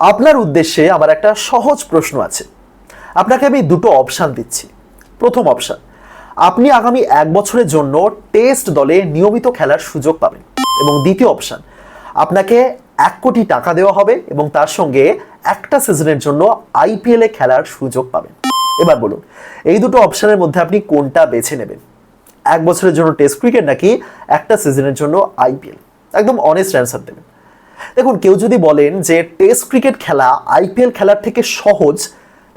আপনার উদ্দেশ্যে আমার একটা সহজ প্রশ্ন আছে। আপনাকে আমি দুটো অপশান দিচ্ছি। প্রথম অপশান আপনি আগামী এক বছরের জন্য টেস্ট দলে নিয়মিত খেলার সুযোগ পাবেন। এবং দ্বিতীয় অপশান আপনাকে এক কোটি টাকা দেওয়া হবে এবং তার সঙ্গে একটা সিজনের জন্য আইপিএলে খেলার সুযোগ পাবেন। এবার বলুন, এই দুটো অপশানের মধ্যে আপনি কোনটা বেছে নেবেন? এক বছরের জন্য টেস্ট ক্রিকেট নাকি একটা সিজনের জন্য আইপিএল একদম অনেস্ট অ্যান্সার দেবেন। দেখুন, কেউ যদি বলেন যে টেস্ট ক্রিকেট খেলা আইপিএল খেলার থেকে সহজ,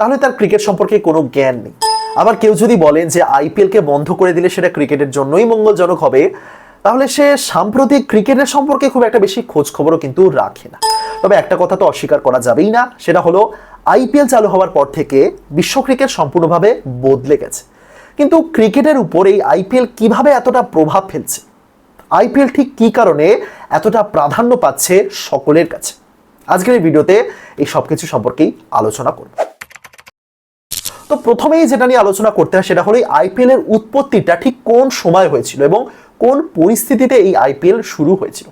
তাহলে তার ক্রিকেট সম্পর্কে কোনো জ্ঞান নেই। আবার কেউ যদি বলেন যে আইপিএলকে বন্ধ করে দিলে সেটা ক্রিকেটের জন্যই মঙ্গলজনক হবে, তাহলে সে সাম্প্রতিক ক্রিকেটের সম্পর্কে খুব একটা বেশি খোঁজ খবরও কিন্তু রাখে না। তবে একটা কথা তো অস্বীকার করা যাবেই না, সেটা হলো আইপিএল চালু হওয়ার পর থেকে বিশ্ব ক্রিকেট সম্পূর্ণভাবে বদলে গেছে। কিন্তু ক্রিকেটের উপর এই আইপিএল কীভাবে এতটা প্রভাব ফেলছে? আইপিএল ঠিক কী কারণে এতটা প্রাধান্য পাচ্ছে সকলের কাছে? আজকের এই ভিডিওতে এই সব কিছু সম্পর্কেই আলোচনা করব। তো প্রথমেই যেটা নিয়ে আলোচনা করতে হয় সেটা হলো আইপিএল এর উৎপত্তিটা ঠিক কোন সময় হয়েছিল এবং কোন পরিস্থিতিতে এই আইপিএল শুরু হয়েছিল?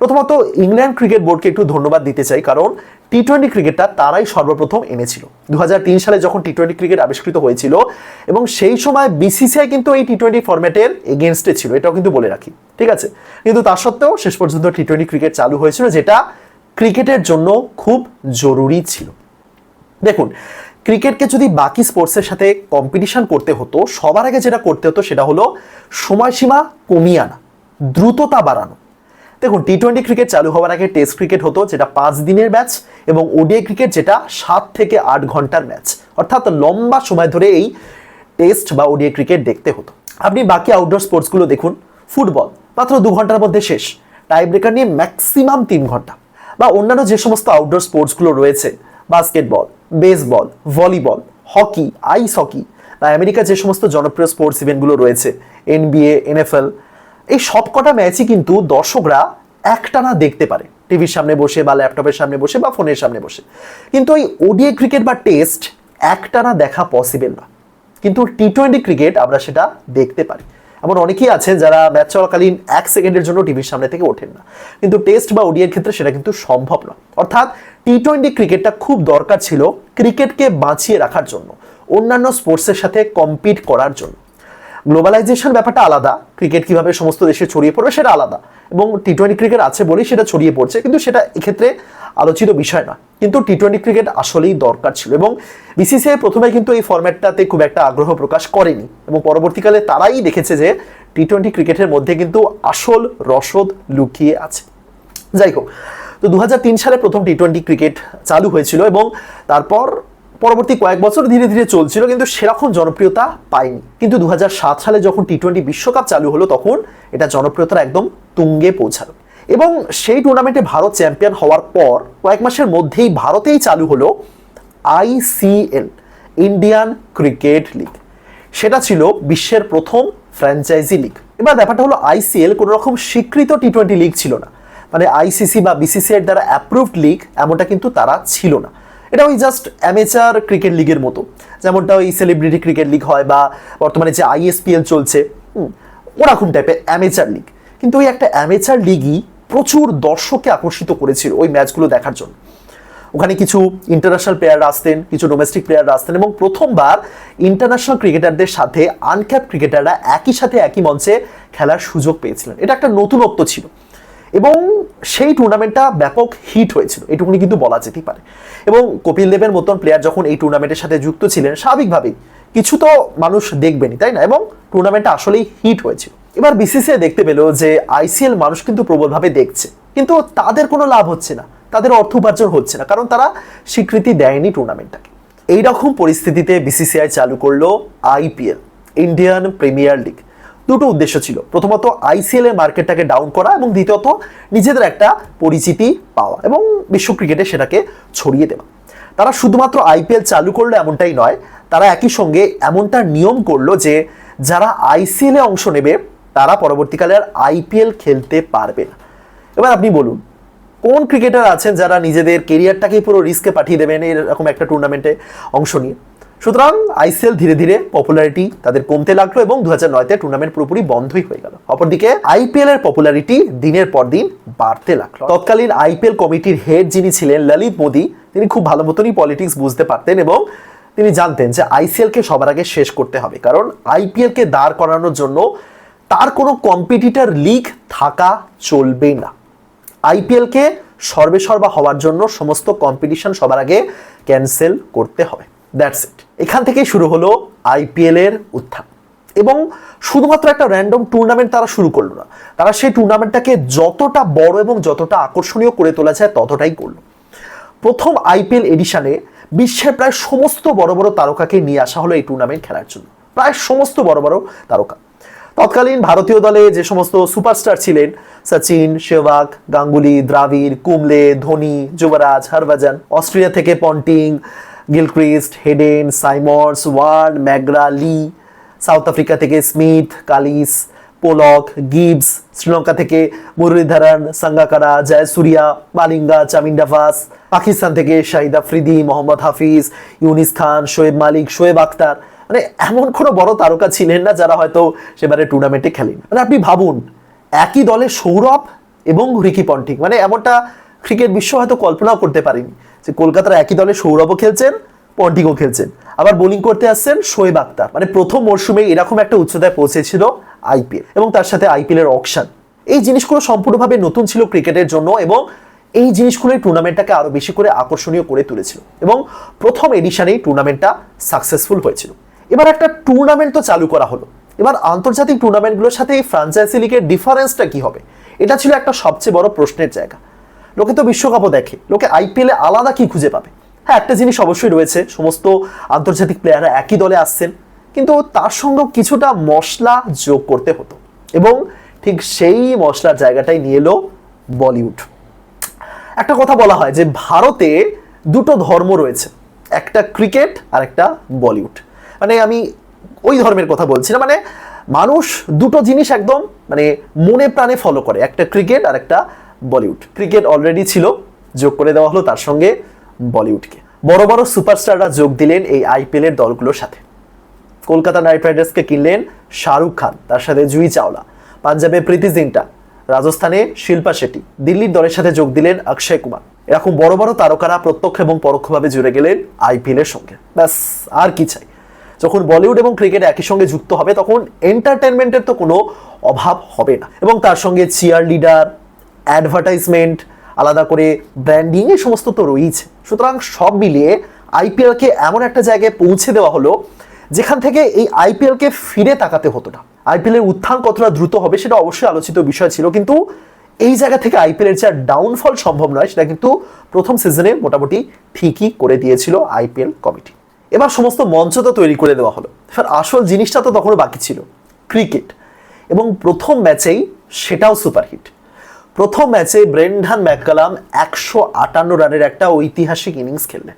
প্রথমত ইংল্যান্ড ক্রিকেট বোর্ডকে একটু ধন্যবাদ দিতে চাই, কারণ টি টোয়েন্টি ক্রিকেটটা তারাই সর্বপ্রথম এনেছিল। দু হাজার তিন সালে যখন টি টোয়েন্টি ক্রিকেট আবিষ্কৃত হয়েছিল, এবং সেই সময় বিসিসিআই কিন্তু এই টি টোয়েন্টি ফরম্যাটের এগেনস্টে ছিল, এটাও কিন্তু বলে রাখি, ঠিক আছে? কিন্তু তা সত্ত্বেও শেষ পর্যন্ত টি টোয়েন্টি ক্রিকেট চালু হয়েছিল, যেটা ক্রিকেটের জন্য খুব জরুরি ছিল। দেখুন, ক্রিকেটকে যদি বাকি স্পোর্টসের সাথে কম্পিটিশন করতে হতো, সবার আগে যেটা করতে হতো সেটা হলো সময়সীমা কমিয়ে আনা, দ্রুততা বাড়ানো। দেখুন টি টোয়েন্টি ক্রিকেট চালু হওয়ার আগে টেস্ট ক্রিকেট হতো, যেটা পাঁচ দিনের ম্যাচ এবং ওডিআই ক্রিকেট যেটা সাত থেকে আট ঘণ্টার ম্যাচ অর্থাৎ লম্বা সময় ধরে এই টেস্ট বা ওডিআই ক্রিকেট দেখতে হতো। আপনি বাকি আউটডোর স্পোর্টসগুলো দেখুন ফুটবল মাত্র দু ঘণ্টার মধ্যে শেষ। টাই ব্রেকার নিয়ে ম্যাক্সিমাম তিন ঘণ্টা। বা অন্যান্য যে সমস্ত আউটডোর স্পোর্টসগুলো রয়েছে basketball baseball volleyball hockey ice hockey বা আমেরিকার যে সমস্ত জনপ্রিয় স্পোর্টস ইভেন্টগুলো রয়েছে এনবিএ এনএফএল এই সবকটা ম্যাচই কিন্তু দর্শকরা একটানা দেখতে পারে। টিভির সামনে বসে বা ল্যাপটপের সামনে বসে বা ফোনের সামনে বসে। কিন্তু এই ওডিএ ক্রিকেট বা টেস্ট একটানা দেখা পসিবল না। কিন্তু টি টোয়েন্টি ক্রিকেট আমরা সেটা দেখতে পারি। এমন অনেকেই আছেন যারা ম্যাচ চলাকালীন এক সেকেন্ডের জন্য টিভির সামনে থেকে ওঠেন না। কিন্তু টেস্ট বা ওডিএর ক্ষেত্রে সেটা কিন্তু সম্ভব না অর্থাৎ টি টোয়েন্টি ক্রিকেটটা খুব দরকার ছিল ক্রিকেটকে বাঁচিয়ে রাখার জন্য, অন্যান্য স্পোর্টসের সাথে কম্পিট করার জন্য। গ্লোবালাইজেশন ব্যাপারটা আলাদা। ক্রিকেট কীভাবে সমস্ত দেশে ছড়িয়ে পড়বে সেটা আলাদা। এবং টি টোয়েন্টি ক্রিকেট আছে বলেই সেটা ছড়িয়ে পড়ছে, কিন্তু সেটা এক্ষেত্রে আলোচিত বিষয় না কিন্তু টি টোয়েন্টি ক্রিকেট আসলেই দরকার ছিল এবং বিসিসিআই প্রথমে কিন্তু এই ফর্ম্যাটটাতে খুব একটা আগ্রহ প্রকাশ করেনি। এবং পরবর্তীকালে তারাই দেখেছে যে টি টোয়েন্টি ক্রিকেটের মধ্যে কিন্তু আসল রসদ লুকিয়ে আছে। যাই হোক, তো দু হাজার তিন সালে প্রথম টি টোয়েন্টি ক্রিকেট চালু হয়েছিল এবং তারপর পরবর্তী কয়েক বছর ধীরে ধীরে চলছিল, কিন্তু সেরকম জনপ্রিয়তা পায়নি কিন্তু দু হাজার সাত সালে যখন টি টোয়েন্টি বিশ্বকাপ চালু হলো, তখন এটা জনপ্রিয়তার একদম তুঙ্গে পৌঁছালো। এবং সেই টুর্নামেন্টে ভারত চ্যাম্পিয়ন হওয়ার পর কয়েক মাসের মধ্যেই ভারতেই চালু হলো আইসিএল ইন্ডিয়ান ক্রিকেট লিগ সেটা ছিল বিশ্বের প্রথম ফ্র্যাঞ্চাইজি লিগ এবার ব্যাপারটা হলো আইসিএল কোনো রকম স্বীকৃত টি টোয়েন্টি লিগ ছিল না। মানে আইসিসি বা বিসিসিআই দ্বারা অ্যাপ্রুভড লিগ এমনটা কিন্তু তারা ছিল না। এটা ওই জাস্ট অ্যামেচার ক্রিকেট লিগের মতো। যেমনটা ওই সেলিব্রিটি ক্রিকেট লিগ হয় বা বর্তমানে যে আইএসপিএল চলছে ওরকম টাইপের অ্যামেচার লিগ কিন্তু ওই একটা অ্যামেচার লিগই প্রচুর দর্শককে আকর্ষিত করেছিল ওই ম্যাচগুলো দেখার জন্য। ওখানে কিছু ইন্টারন্যাশনাল প্লেয়াররা আসতেন, কিছু ডোমেস্টিক প্লেয়াররা আসতেন এবং প্রথমবার ইন্টারন্যাশনাল ক্রিকেটারদের সাথে আনক্যাপ ক্রিকেটাররা একই সাথে একই মঞ্চে খেলার সুযোগ পেয়েছিলেন। এটা একটা নতুনত্ব ছিল। এবং সেই টুর্নামেন্টটা ব্যাপক হিট হয়েছিল। এটুকুনি কিন্তু বলা যেতেই পারে। এবং কপিল দেবের মতন প্লেয়ার যখন এই টুর্নামেন্টের সাথে যুক্ত ছিলেন, স্বাভাবিকভাবেই কিছু তো মানুষ দেখবেনি তাই না? এবং টুর্নামেন্টটা আসলেই হিট হয়েছিল। এবার বিসিসিআই দেখতে পেল যে আইসিএল মানুষ কিন্তু প্রবলভাবে দেখছে। কিন্তু তাদের কোনো লাভ হচ্ছে না। তাদের অর্থ উপার্জন হচ্ছে না। কারণ তারা স্বীকৃতি দেয়নি টুর্নামেন্টটাকে এইরকম পরিস্থিতিতে বিসিসিআই চালু করল আইপিএল ইন্ডিয়ান প্রিমিয়ার লিগ দুটো উদ্দেশ্য ছিল। প্রথমত আইসিএল এর মার্কেটটাকে ডাউন করা এবং দ্বিতীয়ত, নিজেদের একটা পরিচিতি পাওয়া এবং বিশ্ব ক্রিকেটে সেটাকে ছড়িয়ে দেওয়া। তারা শুধুমাত্র আইপিএল চালু করল এমনটাই নয়, তারা একই সঙ্গে এমনটা নিয়ম করল যে, যারা আইসিএল এ অংশ নেবে, তারা পরবর্তীকালে আর আইপিএল খেলতে পারবে না। এবার আপনি বলুন, কোন ক্রিকেটার আছেন যারা নিজেদের কেরিয়ারটাকেই পুরো রিস্কে পাঠিয়ে দেবেন এরকম একটা টুর্নামেন্টে অংশ নিয়ে? সুতরাং আইসিএল ধীরে ধীরে পপুলারিটি তাদের কমতে লাগল এবং দু হাজার নয়তে টুর্নামেন্ট পুরোপুরি বন্ধই হয়ে গেল। অপরদিকে আইপিএল এর পপুলারিটি দিনের পর দিন বাড়তে লাগল। তৎকালীন আইপিএল কমিটির হেড যিনি ছিলেন ললিত মোদি, তিনি খুব ভালো মতনই পলিটিক্স বুঝতে পারতেন এবং তিনি জানতেন যে আইসিএলকে সবার আগে শেষ করতে হবে। কারণ আইপিএলকে দাঁড় করানোর জন্য তার কোনো কম্পিটিটর লিগ থাকা চলবে না। আইপিএলকে সর্বেসর্বা হওয়ার জন্য সমস্ত কম্পিটিশন সবার আগে ক্যান্সেল করতে হবে। দ্যাটস ইট এখান থেকেই শুরু হলো আইপিএল এর উত্থান। এবং শুধুমাত্র একটা র্যান্ডম টুর্নামেন্ট তারা শুরু করল না, তারা সেই টুর্নামেন্টটাকে যতটা বড় এবং যতটা আকর্ষণীয় করে তোলা যায় ততটাই করল। প্রথম আইপিএল এডিশনে বিশ্বের প্রায় সমস্ত বড় বড় তারকাকে নিয়ে আসা হলো এই টুর্নামেন্ট খেলার জন্য। প্রায় সমস্ত বড় বড় তারকা। তৎকালীন ভারতীয় দলে যে সমস্ত সুপারস্টার ছিলেন, সচিন, সেহবাগ, গাঙ্গুলি, দ্রাবিড়, কুমলে, ধোনি, যুবরাজ, হরভজন, অস্ট্রেলিয়া থেকে Ponting Gilchrist, Haden, Simons, Warne, McGrath, লি, সাউথ আফ্রিকা থেকে Smith, Kallis, Pollock, Gibbs, Sri Lanka থেকে মুরলীধরন, সাঙ্গাকারা, জয়সুরিয়া, মালিঙ্গা চামিন্ডাভাস পাকিস্তান থেকে শাহিদ আফ্রিদি মোহাম্মদ হাফিজ, ইউনিস খান, শোয়েব মালিক, শোয়েব আক্তার মানে এমন কোনো বড় তারকা ছিলেন না যারা হয়তো সেবারে টুর্নামেন্টে খেলেন। মানে আপনি ভাবুন, একই দলে সৌরভ এবং রিকি পন্টিং মানে এমনটা ক্রিকেট বিশ্ব হয়তো কল্পনাও করতে পারেনি। যে কলকাতার একই দলে সৌরভও খেলছেন, পন্টিংও খেলছেন। আবার বোলিং করতে আসছেন শোয়েব আক্তার। মানে প্রথম মরশুমে এরকম একটা উচ্চতায় পৌঁছেছিল আইপিএল এবং তার সাথে আইপিএল এর অকশন। এই জিনিসগুলো সম্পূর্ণভাবে নতুন ছিল ক্রিকেটের জন্য এবং এই জিনিসগুলোই টুর্নামেন্টটাকে আরও বেশি করে আকর্ষণীয় করে তুলেছিল এবং প্রথম এডিশনেই টুর্নামেন্টটা সাকসেসফুল হয়েছিল। এবার একটা টুর্নামেন্ট তো চালু করা হলো। এবার আন্তর্জাতিক টুর্নামেন্টগুলোর সাথে এই ফ্রাঞ্চাইজি লিগের ডিফারেন্সটা কি হবে? এটা ছিল একটা সবচেয়ে বড় প্রশ্নের জায়গা। লোকে তো বিশ্বকাপও দেখে। লোকে আইপিএলে আলাদা কি খুঁজে পাবে? হ্যাঁ একটা জিনিস অবশ্যই রয়েছে, সমস্ত আন্তর্জাতিক প্লেয়াররা একই দলে আসছেন, কিন্তু তার সঙ্গেও কিছুটা মশলা যোগ করতে হতো। এবং ঠিক সেই মশলার জায়গাটাই নিয়ে এলো বলিউড। একটা কথা বলা হয় যে, ভারতে দুটো ধর্ম রয়েছে, একটা ক্রিকেট আর একটা বলিউড। মানে আমি ওই ধর্মের কথা বলছি না মানে মানুষ দুটো জিনিস একদম মানে মনে প্রাণে ফলো করে, একটা ক্রিকেট আর একটা বলিউড। ক্রিকেট অলরেডি ছিল, যোগ করে দেওয়া হলো তার সঙ্গে বলিউডকে। বড় বড় সুপারস্টাররা যোগ দিলেন এই আইপিএল এর দলগুলোর সাথে। কলকাতা নাইট রাইডার্সকে কিনলেন শাহরুখ খান, তার সাথে জুই চাওলা। পাঞ্জাবে প্রীতি জিন্টা, রাজস্থানে শিল্পা শেট্টি, দিল্লির দলের সাথে যোগ দিলেন অক্ষয় কুমার। এরকম বড় বড় তারকারা প্রত্যক্ষ এবং পরোক্ষভাবে জুড়ে গেলেন আইপিএল এর সঙ্গে। ব্যাস, আর কি চাই। যখন বলিউড এবং ক্রিকেট একই সঙ্গে যুক্ত হবে, তখন এন্টারটেনমেন্টের তো কোনো অভাব হবে না। এবং তার সঙ্গে চিয়ার লিডার অ্যাডভার্টাইজমেন্ট আলাদা করে ব্র্যান্ডিং এই সমস্ত তো রয়েছে। সুতরাং সব মিলিয়ে আইপিএলকে এমন একটা জায়গায় পৌঁছে দেওয়া হলো, যেখান থেকে এই আইপিএলকে ফিরে তাকাতে হতো না। আইপিএল এর উত্থান কতটা দ্রুত হবে সেটা অবশ্যই আলোচিত বিষয় ছিল, কিন্তু এই জায়গা থেকে আইপিএল এর যে ডাউনফল সম্ভব নয়, সেটা কিন্তু প্রথম সিজনে মোটামুটি ঠিকই করে দিয়েছিল আইপিএল কমিটি এবার সমস্ত মঞ্চ তো তৈরি করে দেওয়া হলো। এবার আসল জিনিসটা তো তখনও বাকি ছিল ক্রিকেট এবং প্রথম ম্যাচেই সেটাও সুপারহিট প্রথম ম্যাচে ব্রেন্ডান ম্যাককালাম একশো আটান্ন রানের একটা ঐতিহাসিক ইনিংস খেললেন।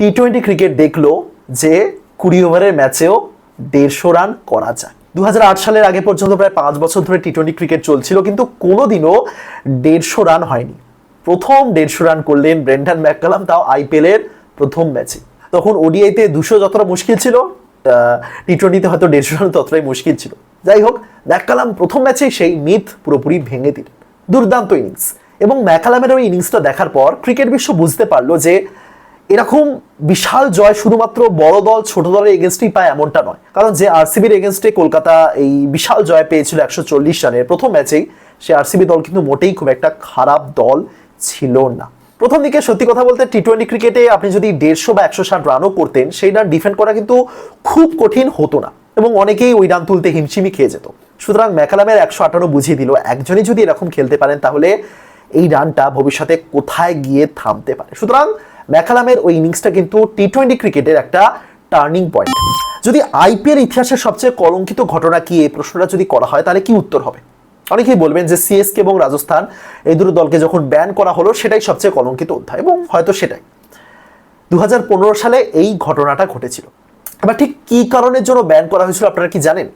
টি টোয়েন্টি ক্রিকেট দেখল যে কুড়ি ওভারের ম্যাচেও দেড়শো রান করা যায়। দু হাজার আট সালের আগে পর্যন্ত প্রায় পাঁচ বছর ধরে টি টোয়েন্টি ক্রিকেট চলছিল, কিন্তু কোনোদিনও দেড়শো রান হয়নি। প্রথম দেড়শো রান করলেন ব্রেন্ডান ম্যাককালাম, তাও আইপিএল এর প্রথম ম্যাচে। তখন ওডিআইতে দুশো যতটা মুশকিল ছিল টি টোয়েন্টিতে হয়তো দেড়শো রান ততটাই মুশকিল ছিল। যাই হোক, ম্যাককালাম প্রথম ম্যাচেই সেই মিথ পুরোপুরি ভেঙে দিলেন দুর্দান্ত ইনিংস। এবং ম্যাকালামের ওই ইনিংসটা দেখার পর ক্রিকেট বিশ্ব বুঝতে পারল যে এরকম বিশাল জয় শুধুমাত্র বড় দল, ছোট দলের এগেনস্টেই পায় এমনটা নয়। কারণ যে আরসিবির এগেনস্টে কলকাতা এই বিশাল জয় পেয়েছিল একশো চল্লিশ রানের প্রথম ম্যাচেই, সে আরসিবি দল কিন্তু মোটেই খুব একটা খারাপ দল ছিল না। প্রথম দিকে সত্যি কথা বলতে টি টোয়েন্টি ক্রিকেটে আপনি যদি দেড়শো বা একশো ষাট রানও করতেন, সেই রান ডিফেন্ড করা কিন্তু খুব কঠিন হতো না। এবং অনেকেই ওই রান তুলতে হিমশিমি খেয়ে যেত। সুতরাং ম্যাকালামের একশো আটান্ন বুঝিয়ে দিল, একজনই যদি এরকম খেলতে পারেন তাহলে এই রানটা ভবিষ্যতে কোথায় গিয়ে থামতে পারে। সুতরাং ম্যাকালামের ওই ইনিংসটা কিন্তু টি টোয়েন্টি ক্রিকেটের একটা টার্নিং পয়েন্ট। যদি আইপিএল ইতিহাসের সবচেয়ে কলঙ্কিত ঘটনা কি, এই প্রশ্নটা যদি করা হয়, তাহলে কি উত্তর হবে? অনেকেই বলবেন যে সিএসকে এবং রাজস্থান এই দুটো দলকে যখন ব্যান করা হলো, সেটাই সবচেয়ে কলঙ্কিত অধ্যায়, এবং হয়তো সেটাই। দু হাজার পনেরো সালে এই ঘটনাটা ঘটেছিল। এবার ঠিক কী কারণের জন্য ব্যান করা হয়েছিল আপনারা কি জানেন?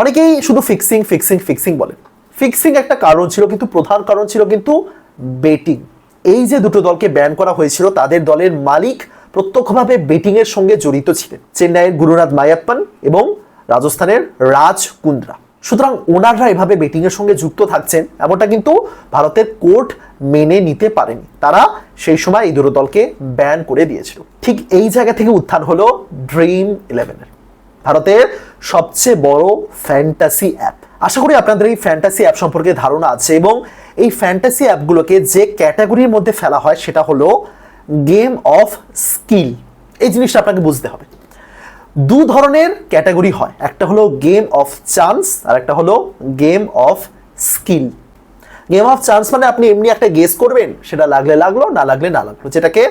অনেকেই শুধু ফিক্সিং ফিক্সিং ফিক্সিং বলেন ফিক্সিং একটা কারণ ছিল, কিন্তু প্রধান কারণ ছিল কিন্তু বেটিং এই যে দুটো দলকে ব্যান করা হয়েছিল, তাদের দলের মালিক প্রত্যক্ষভাবে বেটিংয়ের সঙ্গে জড়িত ছিলেন। চেন্নাইয়ের গুরুনাথ মায়াপ্পান এবং রাজস্থানের রাজ কুন্দ্রা। সুতরাং ওনাররা এভাবে বেটিংয়ের সঙ্গে যুক্ত থাকছেন, এমনটা কিন্তু ভারতের কোর্ট মেনে নিতে পারেনি। তারা সেই সময় এই দুটো দলকে ব্যান করে দিয়েছিল। ঠিক এই জায়গা থেকে উত্থান হলো ড্রিম ইলেভেনের ভারতের সবচেয়ে বড় ফ্যান্টাসি অ্যাপ আশা করি আপনাদের এই ফ্যান্টাসি অ্যাপ সম্পর্কে ধারণা আছে এবং এই ফ্যান্টাসি অ্যাপগুলোকে যে ক্যাটাগরির মধ্যে ফেলা হয় সেটা হলো গেম অফ স্কিল এই জিনিসটা আপনাকে বুঝতে হবে। দু ধরনের ক্যাটাগরি হয়। একটা হলো গেম অফ চান্স আর একটা হলো game of skill game of chance মানে আপনি এমনি একটা গেস করবেন, সেটা লাগলে লাগল, না লাগলে না লাগল। যেটাকে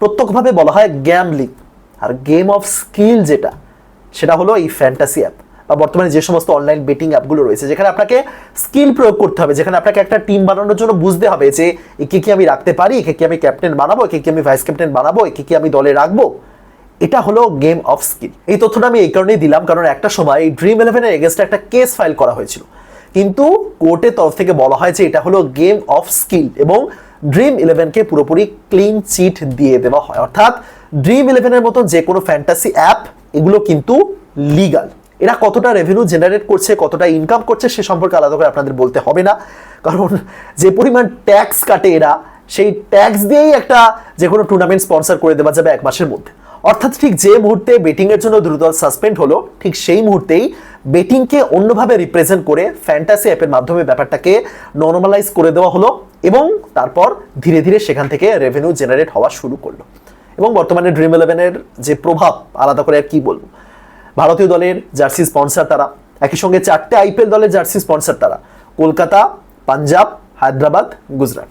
প্রত্যক্ষভাবে বলা হয় গ্যামলিং আর গেম অফ স্কিল যেটা, সেটা হলো এই ফ্যান্টাসি অ্যাপ বা বর্তমানে যে সমস্ত অনলাইন বেটিং অ্যাপগুলো রয়েছে, যেখানে আপনাকে স্কিল প্রয়োগ করতে হবে। যেখানে আপনাকে একটা টিম বানানোর জন্য বুঝতে হবে যে একে কি আমি রাখতে পারি, একে কি আমি ক্যাপ্টেন বানাবো, একে কি আমি ভাইস ক্যাপ্টেন বানাবো, একে কি আমি দলে রাখব। এটা হলো গেম অফ স্কিল এই তথ্যটা আমি এই কারণেই দিলাম, কারণ একটা সময় এই ড্রিম ইলেভেনের এগেনস্টে একটা কেস ফাইল করা হয়েছিল। কিন্তু কোর্টের তরফ থেকে বলা হয় যে এটা হলো গেম অফ স্কিল এবং ড্রিম ইলেভেনকে পুরোপুরি ক্লিন চিট দিয়ে দেওয়া হয়। অর্থাৎ ড্রিম ইলেভেনের মতো যে কোনো ফ্যান্টাসি অ্যাপ এগুলো কিন্তু লিগাল এরা কতটা রেভিনিউ জেনারেট করছে, কতটা ইনকাম করছে, সে সম্পর্কে আলাদা করে আপনাদের বলতে হবে না। কারণ যে পরিমাণ ট্যাক্স কাটে এরা, সেই ট্যাক্স দিয়েই একটা যে কোনো টুর্নামেন্ট স্পন্সর করে দেওয়া যাবে এক মাসের মধ্যে। অর্থাৎ ঠিক যে মুহূর্তে বেটিং এর জন্য দ্রুতল সাসপেন্ড হলো, ঠিক সেই মুহূর্তেই বেটিংকে অন্যভাবে রিপ্রেজেন্ট করে ফ্যান্টাসি অ্যাপের মাধ্যমে ব্যাপারটাকে নর্মালাইজ করে দেওয়া হলো এবং তারপর ধীরে ধীরে সেখান থেকে রেভিনিউ জেনারেট হওয়া শুরু করল। এবং বর্তমানে ড্রিম ইলেভেনের যে প্রভাব, আলাদা করে আর কি বলব? ভারতীয় দলের জার্সি স্পন্সর তারা, একই সঙ্গে চারটে আইপিএল দলের জার্সি স্পন্সর তারা, কলকাতা, পাঞ্জাব, হায়দ্রাবাদ, গুজরাট।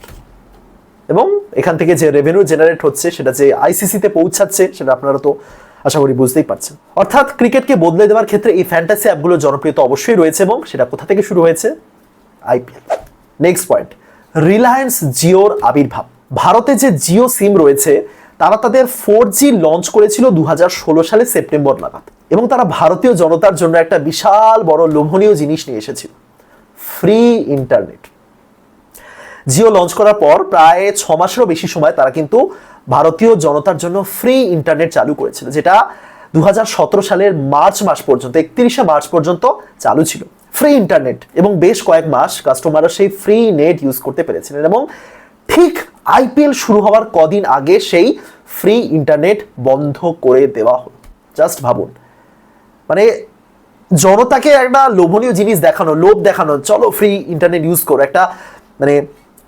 এবং এখান থেকে যে রেভিনিউ জেনারেট হচ্ছে, সেটা যে আইসিসিতে পৌঁছাচ্ছে, সেটা আপনারা তো আশা করি বুঝতেই পারছেন। অর্থাৎ ক্রিকেটকে বদলে দেওয়ার ক্ষেত্রে এই ফ্যান্টাসি অ্যাপগুলোর জনপ্রিয়তা অবশ্যই রয়েছে এবং সেটা কোথা থেকে শুরু হয়েছে? আইপিএল নেক্সট পয়েন্ট রিলায়েন্স জিওর আবির্ভাব। ভারতে যে জিও সিম রয়েছে, তারা তাদের ফোর জি লঞ্চ করেছিল দু হাজার ষোলো সালে সেপ্টেম্বর নাগাদ এবং তারা ভারতীয় জনতার জন্য একটা বিশাল বড় লোভনীয় জিনিস নিয়ে এসেছিল। ফ্রি ইন্টারনেট জিও লঞ্চ করার পর প্রায় ছ মাসেরও বেশি সময় তারা কিন্তু ভারতীয় জনতার জন্য ফ্রি ইন্টারনেট চালু করেছিল, যেটা দু হাজার সতেরো সালের মার্চ মাস পর্যন্ত, একত্রিশে মার্চ পর্যন্ত চালু ছিল। ফ্রি ইন্টারনেট এবং বেশ কয়েক মাস কাস্টমাররা সেই ফ্রি নেট ইউজ করতে পেরেছিলেন এবং ঠিক আইপিএল শুরু হওয়ার কদিন আগে সেই ফ্রি ইন্টারনেট বন্ধ করে দেওয়া হলো। জাস্ট ভাবুন। মানে জনতাকে একটা লোভনীয় জিনিস দেখানো, লোভ দেখানো, চলো ফ্রি ইন্টারনেট ইউজ করো, একটা মানে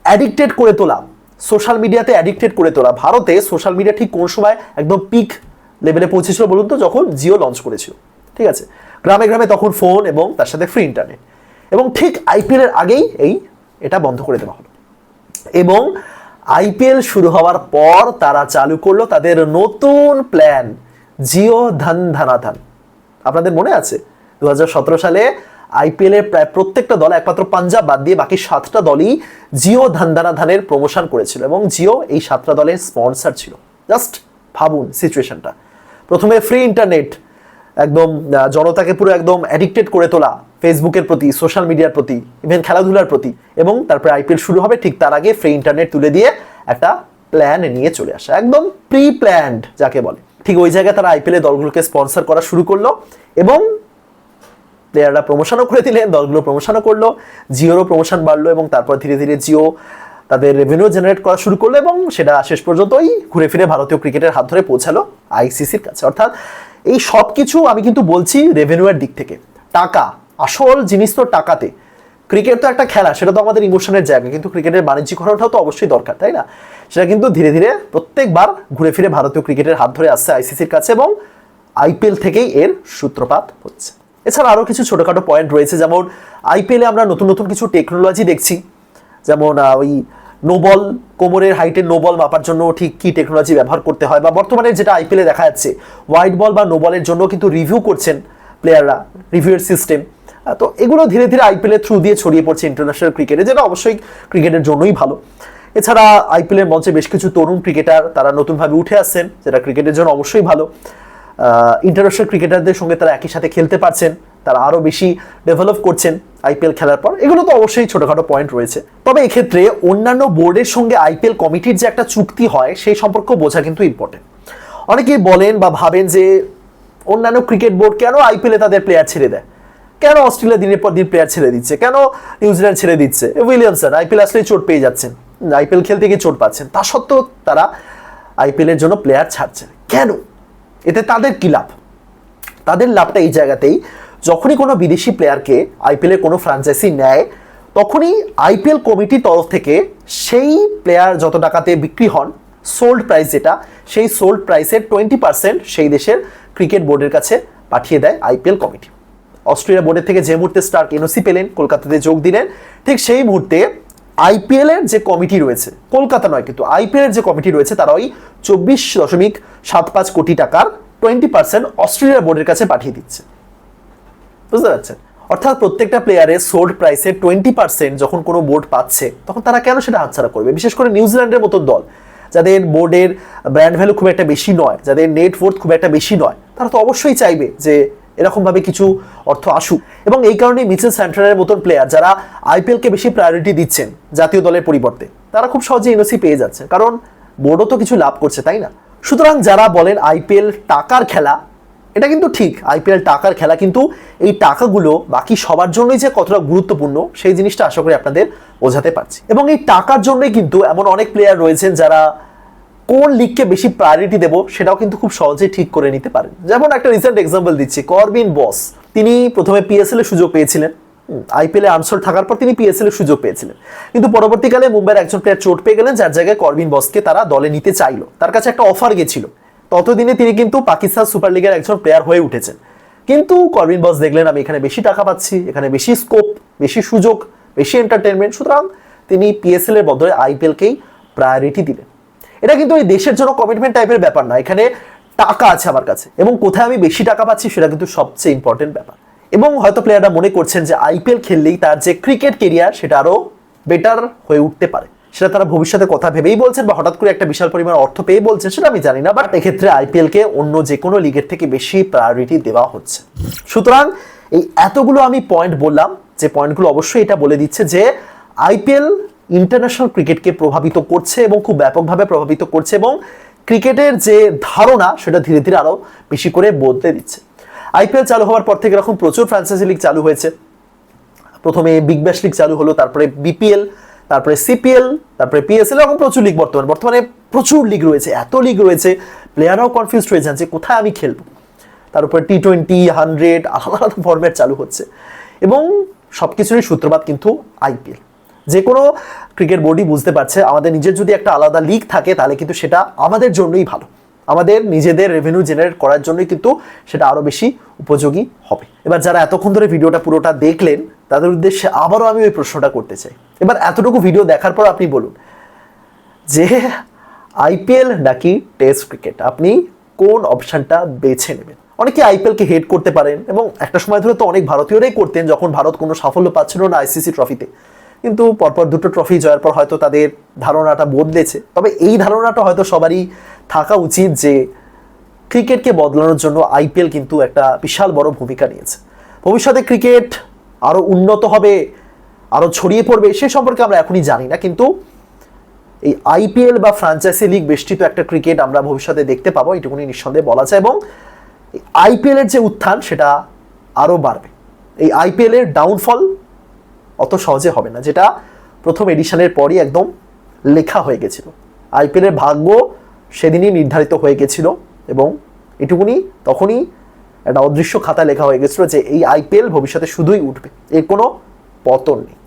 অ্যাডিক্টেড করে তোলা সোশ্যাল মিডিয়াতে অ্যাডিক্টেড করে তোলা। ভারতে সোশ্যাল মিডিয়া ঠিক কোন সময় একদম পিক লেভেলে পৌঁছেছিল বলুন তো, যখন জিও লঞ্চ করেছিল। ঠিক আছে? গ্রামে গ্রামে তখন ফোন এবং তার সাথে ফ্রি ইন্টারনেট এবং ঠিক আইপিএলের আগেই এই এটা বন্ধ করে দেওয়া হলো। এবং আইপিএল শুরু হওয়ার পর তারা চালু করল তাদের নতুন প্ল্যান জিও ধন ধানাধান আপনাদের মনে আছে? দু হাজার সতেরো সালে আইপিএল এর প্রায় প্রত্যেকটা দল, একমাত্র পাঞ্জাব বাদ দিয়ে বাকি সাতটা দলই জিও ধানদানা ধানের প্রমোশন করেছিল এবং জিও এই সাতটা দলের স্পন্সর ছিল। জাস্ট ভাবুন সিচুয়েশনটা প্রথমে ফ্রি ইন্টারনেট একদম জনতাকে পুরো একদম অ্যাডিক্টেড করে তোলা, ফেসবুকের প্রতি সোশ্যাল মিডিয়ার প্রতি ইভেন খেলাধুলার প্রতি এবং তারপরে আইপিএল শুরু হবে ঠিক তার আগে ফ্রি ইন্টারনেট তুলে দিয়ে একটা প্ল্যান নিয়ে চলে আসা। একদম প্রি প্ল্যান্ড যাকে বলে। ঠিক ওই জায়গায় তারা আইপিএল দলগুলোকে স্পন্সর করা শুরু করল এবং প্লেয়াররা প্রমোশনও করে দিলেন দলগুলো প্রমোশনও করল, জিওরও প্রমোশন বাড়লো এবং তারপর ধীরে ধীরে জিও তাদের রেভিনিউ জেনারেট করা শুরু করল এবং সেটা শেষ পর্যন্তই ঘুরে ফিরে ভারতীয় ক্রিকেটের হাত ধরে পৌঁছালো আইসিসির কাছে। অর্থাৎ এই সব কিছু আমি কিন্তু বলছি রেভিনিউয়ের দিক থেকে। টাকা, আসল জিনিস তো টাকাতে। ক্রিকেট তো একটা খেলা, সেটা তো আমাদের ইমোশনের জায়গা, কিন্তু ক্রিকেটের বাণিজ্যিকরণটাও তো অবশ্যই দরকার, তাই না? সেটা কিন্তু ধীরে ধীরে প্রত্যেকবার ঘুরে ফিরে ভারতীয় ক্রিকেটের হাত ধরে আসছে আইসিসির কাছে এবং আইপিএল থেকেই এর সূত্রপাত হচ্ছে। এছাড়া আরও কিছু ছোটোখাটো পয়েন্ট রয়েছে, যেমন আইপিএলে আমরা নতুন নতুন কিছু টেকনোলজি দেখছি। যেমন ওই নোবল কোমরের হাইটের নোবল মাপার জন্য ঠিক কী টেকনোলজি ব্যবহার করতে হয়, বা বর্তমানে যেটা আইপিএলে দেখা যাচ্ছে হোয়াইট বল বা নোবলের জন্য কিন্তু রিভিউ করছেন প্লেয়াররা রিভিউয়ের সিস্টেম তো এগুলো ধীরে ধীরে আইপিএলের থ্রু দিয়ে ছড়িয়ে পড়ছে ইন্টারন্যাশনাল ক্রিকেটে যেটা অবশ্যই ক্রিকেটের জন্যই ভালো। এছাড়া আইপিএলের মঞ্চে বেশ কিছু তরুণ ক্রিকেটার তারা নতুনভাবে উঠে আসছেন, যেটা ক্রিকেটের জন্য অবশ্যই ভালো। ইন্টারন্যাশনাল ক্রিকেটারদের সঙ্গে তারা একই সাথে খেলতে পারছেন, তারা আরও বেশি ডেভেলপ করছেন আইপিএল খেলার পর। এগুলো তো অবশ্যই ছোটোখাটো পয়েন্ট রয়েছে। তবে এক্ষেত্রে অন্যান্য বোর্ডের সঙ্গে আইপিএল কমিটির যে একটা চুক্তি হয়, সেই সম্পর্ক বোঝা কিন্তু ইম্পর্টেন্ট অনেকেই বলেন বা ভাবেন যে অন্যান্য ক্রিকেট বোর্ড কেন আইপিএলে তাদের প্লেয়ার ছেড়ে দেয়? কেন অস্ট্রেলিয়া দিনের পর দিন প্লেয়ার ছেড়ে দিচ্ছে? কেন নিউজিল্যান্ড ছেড়ে দিচ্ছে? উইলিয়ামসন আইপিএল আসলেই চোট পেয়ে যাচ্ছেন। আইপিএল খেলতে গিয়ে চোট পাচ্ছেন। তা সত্ত্বেও তারা আইপিএলের জন্য প্লেয়ার ছাড়ছেন। কেন? এতে তাদের কি লাভ? তাদের লাভটা এই জায়গাতেই, যখনই কোনো বিদেশি প্লেয়ারকে আইপিএলের কোনো ফ্রাঞ্চাইজি নেয়, তখনই আইপিএল কমিটির তরফ থেকে সেই প্লেয়ার যত টাকাতে বিক্রি হন সোল্ড প্রাইস যেটা, সেই সোল্ড প্রাইসের টোয়েন্টি পার্সেন্ট সেই দেশের ক্রিকেট বোর্ডের কাছে পাঠিয়ে দেয় আইপিএল কমিটি। অস্ট্রেলিয়া বোর্ডের থেকে যে মুহূর্তে স্টার্ক এনওসি পেলেন, কলকাতাতে যোগ দিলেন, ঠিক সেই মুহূর্তে আইপিএল এর যে কমিটি রয়েছে, কলকাতা নয় কিন্তু আইপিএল এর যে কমিটি রয়েছে, তারা ওই চব্বিশ দশমিক সাত পাঁচ কোটি টাকার টোয়েন্টি পার্সেন্ট অস্ট্রেলিয়া বোর্ডের কাছে পাঠিয়ে দিচ্ছে। বুঝতে পারছেন? অর্থাৎ প্রত্যেকটা প্লেয়ারের সোল্ড প্রাইসের টোয়েন্টি পার্সেন্ট যখন কোনো বোর্ড পাচ্ছে, তখন তারা কেন সেটা হাতছাড়া করবে? বিশেষ করে নিউজিল্যান্ডের মতো দল, যাদের বোর্ডের ব্র্যান্ড ভ্যালু খুব একটা বেশি নয়, যাদের নেট খুব একটা বেশি নয়, তারা তো অবশ্যই চাইবে যে এরকমভাবে কিছু অর্থ আসুক। এবং এই কারণে মিচেল সেন্টারের মতন প্লেয়ার যারা আইপিএলকে বেশি প্রায়োরিটি দিচ্ছেন জাতীয় দলের পরিবর্তে, তারা খুব সহজে এনওসি পেয়ে যাচ্ছে। কারণ বোর্ডও তো কিছু লাভ করছে, তাই না? সুতরাং যারা বলেন আইপিএল টাকার খেলা, এটা কিন্তু ঠিক আইপিএল টাকার খেলা, কিন্তু এই টাকাগুলো বাকি সবার জন্যই যে কতটা গুরুত্বপূর্ণ, সেই জিনিসটা আশা করি আপনাদের বোঝাতে পারছি। এবং এই টাকার জন্যই কিন্তু এমন অনেক প্লেয়ার রয়েছেন যারা কোন লিগকে বেশি প্রায়োরিটি দেবো সেটাও কিন্তু খুব সহজেই ঠিক করে নিতে পারেন। যেমন একটা রিসেন্ট এক্সাম্পল দিচ্ছি করবিন বস তিনি প্রথমে পিএসএল এর সুযোগ পেয়েছিলেন। আইপিএল এ আনসার থাকার পর তিনি পিএসএল এর সুযোগ পেয়েছিলেন। কিন্তু পরবর্তীকালে মুম্বাইয়ের একজন প্লেয়ার চোট পেয়ে গেলেন, যার জায়গায় করবিন বসকে তারা দলে নিতে চাইলো। তার কাছে একটা অফার গেছিল। ততদিনে তিনি কিন্তু পাকিস্তান সুপার লিগের একজন প্লেয়ার হয়ে উঠেছেন। কিন্তু করবিন বস দেখলেন, আমি এখানে বেশি টাকা পাচ্ছি, এখানে বেশি স্কোপ বেশি সুযোগ, বেশি এন্টারটেনমেন্ট সুতরাং তিনি পিএসএল এর বদলে আইপিএলকেই প্রায়োরিটি দিলেন। এটা কিন্তু ওই দেশের জন্য কমিটমেন্ট টাইপের ব্যাপার না। এখানে টাকা আছে আমার কাছে এবং কোথায় আমি বেশি টাকা পাচ্ছি সেটা কিন্তু সবচেয়ে ইম্পর্টেন্ট ব্যাপার। এবং হয়তো প্লেয়াররা মনে করছেন যে আইপিএল খেললেই তার যে ক্রিকেট কেরিয়ার সেটা আরও বেটার হয়ে উঠতে পারে। সেটা তারা ভবিষ্যতে কথা ভেবেই বলছেন বা হঠাৎ করে একটা বিশাল পরিমাণ অর্থ পেয়ে বলছেন সেটা আমি জানি না বাট এক্ষেত্রে আইপিএলকে অন্য যে কোনো লিগের থেকে বেশি প্রায়োরিটি দেওয়া হচ্ছে। সুতরাং এই এতগুলো আমি পয়েন্ট বললাম, যে পয়েন্টগুলো অবশ্যই এটা বলে দিচ্ছে যে আইপিএল ইন্টারন্যাশনাল ক্রিকেটকে প্রভাবিত করছে এবং খুব ব্যাপকভাবে প্রভাবিত করছে এবং ক্রিকেটের যে ধারণা, সেটা ধীরে ধীরে আরও বেশি করে বদলে দিচ্ছে। আইপিএল চালু হওয়ার পর থেকে এরকম প্রচুর ফ্রান্সাইজি লিগ চালু হয়েছে। প্রথমে বিগ ব্যাশ লিগ চালু হলো, তারপরে বিপিএল তারপরে সিপিএল তারপরে পিএসএল এরকম প্রচুর লিগ বর্তমানে। বর্তমানে প্রচুর লিগ রয়েছে, এত লিগ রয়েছে প্লেয়াররাও কনফিউজ হয়ে যান যে কোথায় আমি খেলব? তার উপরে টি টোয়েন্টি হান্ড্রেড আলাদা আলাদা ফর্ম্যাট চালু হচ্ছে। এবং সব কিছুরই সূত্রপাত কিন্তু আইপিএল যে কোনো ক্রিকেট বোর্ডই বুঝতে পারছে, আমাদের নিজের যদি একটা আলাদা লিগ থাকে, তাহলে কিন্তু সেটা আমাদের জন্যই ভালো। আমাদের নিজেদের রেভিনিউ জেনারেট করার জন্যই কিন্তু সেটা আরও বেশি উপযোগী হবে। এবার যারা এতক্ষণ ধরে ভিডিওটা পুরোটা দেখলেন, তাদের উদ্দেশ্যে আবারও আমি ওই প্রশ্নটা করতে চাই। এবার এতটুকু ভিডিও দেখার পর আপনি বলুন, যে আইপিএল নাকি টেস্ট ক্রিকেট আপনি কোন অপশানটা বেছে নেবেন? অনেকে আইপিএলকে হেড করতে পারেন এবং একটা সময় ধরে তো অনেক ভারতীয়রাই করতেন, যখন ভারত কোনো সাফল্য পাচ্ছিল না আইসিসি ট্রফিতে কিন্তু পরপর দুটো ট্রফি জয়ের পর হয়তো তাদের ধারণাটা বদলেছে। তবে এই ধারণাটা হয়তো সবারই থাকা উচিত যে ক্রিকেটকে বদলানোর জন্য আইপিএল কিন্তু একটা বিশাল বড় ভূমিকা নিয়েছে। ভবিষ্যতে ক্রিকেট আরও উন্নত হবে আরও ছড়িয়ে পড়বে, সে সম্পর্কে আমরা এখনই জানি না, কিন্তু এই আইপিএল বা ফ্রাঞ্চাইজি লিগ বেষ্টিত একটা ক্রিকেট আমরা ভবিষ্যতে দেখতে পাবো, এটুকুনি নিঃসন্দেহে বলা যায়, এবং আইপিএলের যে উত্থান সেটা আরও বাড়বে। এই আইপিএলের ডাউনফল অত সহজে হবে না, যেটা প্রথম এডিশনের পরই একদম লেখা হয়ে গেছিল। আইপিএলের ভাগ্য সেদিনই নির্ধারিত হয়ে গেছিল এবং এটুকুনি তখনই একটা অদৃশ্য খাতা লেখা হয়ে গেছিল যে এই আইপিএল ভবিষ্যতে শুধুই উঠবে, এর কোনো পতন নেই।